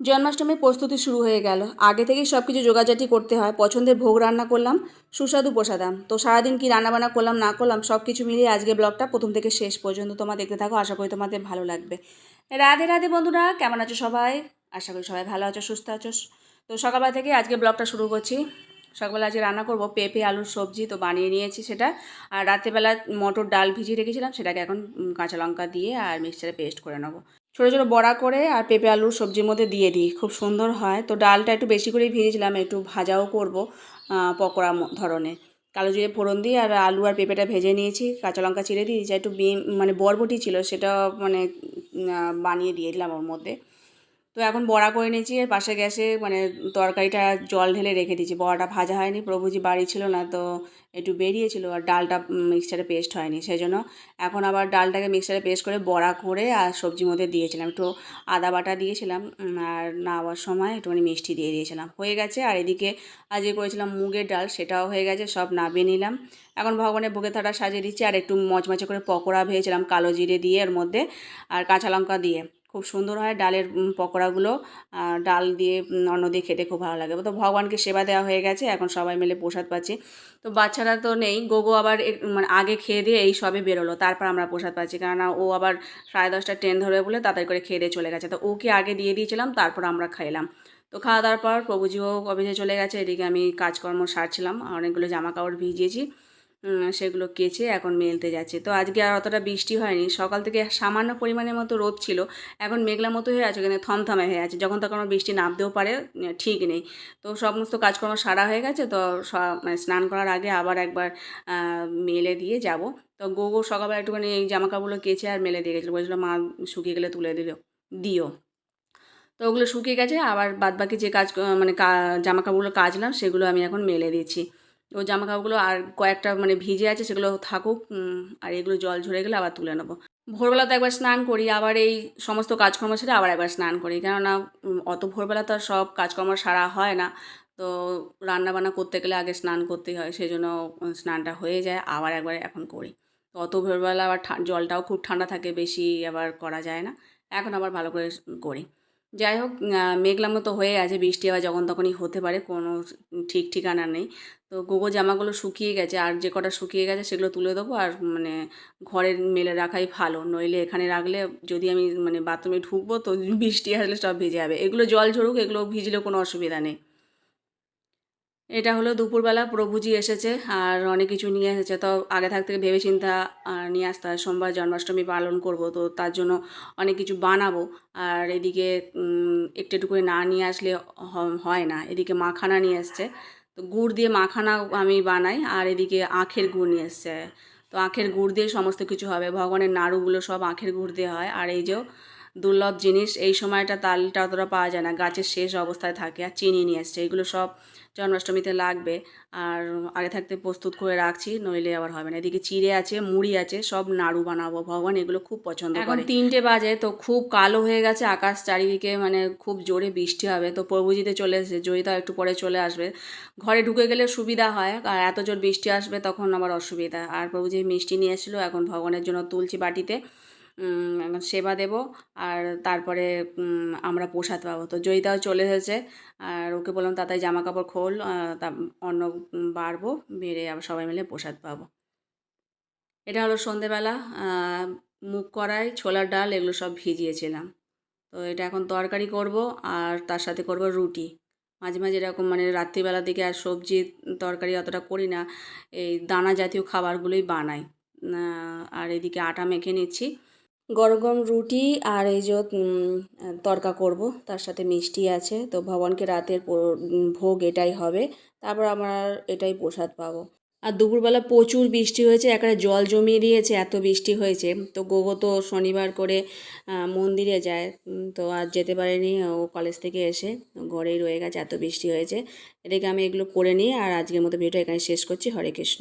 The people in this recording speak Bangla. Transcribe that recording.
জন্মাষ্টমীর প্রস্তুতি শুরু হয়ে গেল। আগে থেকেই সব কিছু জোগাড়জাটি করতে হয়। পছন্দের ভোগ রান্না করলাম, সুস্বাদু প্রসাদাম। তো সারাদিন কি রান্নাবান্না করলাম, না করলাম সব কিছু মিলিয়ে আজকে ব্লগটা প্রথম থেকে শেষ পর্যন্ত তোমরা দেখতে থাকো। আশা করি তোমাদের ভালো লাগবে। রাধে রাধে বন্ধুরা, কেমন আছো সবাই? আশা করি সবাই ভালো আছো, সুস্থ আছো। তো সকালবেলা থেকে আজকে ব্লগটা শুরু করছি। সকালবেলা আজকে রান্না করব পেঁপে, আলুর সবজি, তো বানিয়ে নিয়েছি সেটা। আর রাত্রেবেলা মটর ডাল ভিজিয়ে রেখেছিলাম, সেটাকে এখন কাঁচা লঙ্কা দিয়ে আর মিক্সচারে পেস্ট করে নেব। ছোটো ছোটো বড়া করে আর পেঁপে আলুর সবজির মধ্যে দিয়ে দিই। খুব সুন্দর হয়। তো ডালটা একটু বেশি করেই ভেজেছিলাম, একটু ভাজাও করব পকোড়া ধরনের। কালো জিরে ফোড়ন দিয়ে আর আলু আর পেঁপেটা ভেজে নিয়েছি, কাঁচা লঙ্কা চিড়ে দিয়েছি একটু বিম মানে বরবটি ছিল, সেটা মানে বানিয়ে দিয়ে দিলাম ওর মধ্যে। তো এখন বড়া করে নিয়েছি পাশে গ্যাসে মানে তরকারিটা জল ঢেলে রেখে দিয়েছি। বড়াটা ভাজা হয়নি, প্রভুজি বাড়ি ছিল না তো একটু বেরিয়েছিল আর ডালটা মিক্সচারে পেস্ট হয়নি সেই জন্য এখন আবার ডালটাকে মিক্সচারে পেস্ট করে বড়া করে আর সবজির মধ্যে দিয়েছিলাম। একটু আদা বাটা দিয়েছিলাম আর নাওয়ার সময় একটুখানি মিষ্টি দিয়ে দিয়েছিলাম। হয়ে গেছে, আর এদিকে আজকে করেছিলাম মুগের ডাল, সেটাও হয়ে গেছে, সব নামিয়ে নিলাম। এখন ভগবানের বুকে থাটা সাজিয়ে দিচ্ছি, আর একটু মচমচে করে পকোড়া ভেজেছিলাম কালো জিরে দিয়ে এর মধ্যে, আর কাঁচা লঙ্কা দিয়ে। খুব সুন্দর হয় ডালের পকোড়াগুলো। ডাল দিয়ে অন্য দিয়ে খেতে খুব ভালো লাগে। তো ভগবানকে সেবা দেওয়া হয়ে গেছে, এখন সবাই মিলে প্রসাদ পাচ্ছি। তো বাচ্চারা তো নেই, গোগো আবার মানে আগে খেয়ে দিয়ে এই সবে বেরোলো, তারপর আমরা প্রসাদ পাচ্ছি। কেননা ও আবার সাড়ে দশটা ট্রেন ধরবে বলে তাড়াতাড়ি করে খেয়ে দিয়ে চলে গেছে। তো ওকে আগে দিয়ে দিয়েছিলাম, তারপর আমরা খাইলাম। তো খাওয়া দাওয়ার পর প্রভুজিও অফিসে চলে গেছে, এদিকে আমি কাজকর্ম সারছিলাম অনেকগুলো জামা কাপড় ভিজিয়েছি। সেগুলো কেচে এখন মেলতে যাচ্ছে। তো আজকে আর অতটা বৃষ্টি হয়নি। সকাল থেকে সামান্য পরিমাণের মতো রোদ ছিল। এখন মেঘলা মতো হয়ে আছে কিন্তু থমথমে হয়ে আছে। যখন তখন বৃষ্টি নামতেও পারে ঠিক নেই। তো সমস্ত কাজকর্ম সারা হয়ে গেছে, তো মানে স্নান করার আগে আবার একবার মেলে দিয়ে যাব। তো গোগো সকালবেলা একটুখানি এই জামা কাপড়গুলো কেচে আর মেলে দিয়ে গেছিল। বলেছিলো, মা, শুকিয়ে গেলে তুলে দিল দিও। তো ওগুলো শুকিয়ে গেছে। আবার বাদবাকি যে কাজ মানে জামা কাপড়গুলো কাচলাম, সেগুলো আমি এখন মেলে দিচ্ছি। ও জামা কাপড়গুলো আর কয়েকটা মানে ভিজে আছে, সেগুলো থাকুক আর এগুলো জল ঝরে গেলে আবার তুলে নেব। ভোরবেলা তো একবার স্নান করি, আবার এই সমস্ত কাজকর্ম সেরে আবার একবার স্নান করি, কেননা অত ভোরবেলা তো আর সব কাজকর্ম সারা হয় না। তো রান্নাবান্না করতে গেলে আগে স্নান করতেই হয় সেই জন্য স্নানটা হয়ে যায়, আবার একবার এখন করি। তো অত ভোরবেলা আবার জলটাও খুব ঠান্ডা থাকে, বেশি আবার করা যায় না। এখন আবার ভালো করে করি। যাই হোক মেঘলা মতো হয়ে আছে, বৃষ্টি আবার যখন তখনই হতে পারে, কোনো ঠিক ঠিকানা নেই। তো গোগো জামাগুলো শুকিয়ে গেছে, আর যে কটা শুকিয়ে গেছে সেগুলো তুলে দেবো, আর মানে ঘরের মেলে রাখাই ভালো। নইলে এখানে রাখলে যদি আমি মানে বাথরুমে ঢুকবো, তো বৃষ্টি আসলে সব ভিজে যাবে। এগুলো জল ঝরুক, এগুলো ভিজলেও কোনো অসুবিধা নেই। এটা হলো দুপুরবেলা প্রভুজি এসেছে আর অনেক কিছু নিয়ে এসেছে। তো আগে থাকতে ভেবে চিন্তা নিয়ে আসতে হয়। সোমবার জন্মাষ্টমী পালন করব। তো তার জন্য অনেক কিছু বানাবো। আর এদিকে একটু একটু করে না নিয়ে আসলে হয় না। এদিকে মাখানা নিয়ে এসছে। তো গুড় দিয়ে মাখানা আমি বানাই। আর এদিকে আখের গুড় নিয়ে এসছে। তো আখের গুড় দিয়ে সমস্ত কিছু হবে। ভগবানের নাড়ুগুলো সব আখের গুড় দিয়ে হয়। আর এই যে দুর্লভ জিনিস, এই সময়টা তালটা অতটা পাওয়া যায় না। গাছের শেষ অবস্থায় থাকে আর চিনি নিয়ে এসছে। এগুলো সব জন্মাষ্টমীতে লাগবে। আর আগে থাকতে প্রস্তুত করে রাখছি, নইলে আবার হবে না। এদিকে চিড়ে আছে, মুড়ি আছে, সব নাড়ু বানাবো। ভগবান এগুলো খুব পছন্দ এখন তিনটে বাজে, তো খুব কালো হয়ে গেছে। আকাশ চারিদিকে মানে খুব জোরে বৃষ্টি হবে। তো প্রভুজিতে চলে এসেছে, জয়িতা একটু পরে চলে আসবে। ঘরে ঢুকে গেলে সুবিধা হয়, আর এত জোর বৃষ্টি আসবে তখন আবার অসুবিধা। আর প্রভুজি মিষ্টি নিয়ে এসেছিল, এখন ভগবানের জন্য তুলছি বাটিতে। সেবা দেব আর তারপরে আমরা প্রসাদ পাবো। তো জয়িতাও চলে এসেছে আর ওকে বললাম, তাড়াতাড়ি জামা কাপড় খোল অন্ন বাড়বো, বেড়ে আবার সবাই মিলে প্রসাদ পাবো। এটা হলো সন্ধেবেলা মুগ কড়াই, ছোলার ডাল, এগুলো সব ভিজিয়েছিলাম। তো এটা এখন তরকারি করব আর তার সাথে করব রুটি। মাঝে মাঝে এরকম মানে রাত্রিবেলার দিকে আর সবজি তরকারি অতটা করি না, এই দানা জাতীয় খাবারগুলোই বানাই। আর এদিকে আটা মেখে নিচ্ছি। গরম গরম রুটি আর এই যে তরকা করব। তার সাথে মিষ্টি আছে। তো ভগবানকে রাতের ভোগ এটাই হবে। তারপর আমরা এটাই প্রসাদ পাবো। আর দুপুরবেলা প্রচুর বৃষ্টি হয়েছে। একেবারে জল জমিয়ে দিয়েছে, এত বৃষ্টি হয়েছে। তো গোগো তো শনিবার করে মন্দিরে যায়। তো আর যেতে পারেনি। ও কলেজ থেকে এসে ঘরেই রয়ে গেছে, এত বৃষ্টি হয়েছে। এদিকে আমি এগুলো করে নিই আর আজকের মতো ভিডিওটা এখানে শেষ করছি। হরে কৃষ্ণ।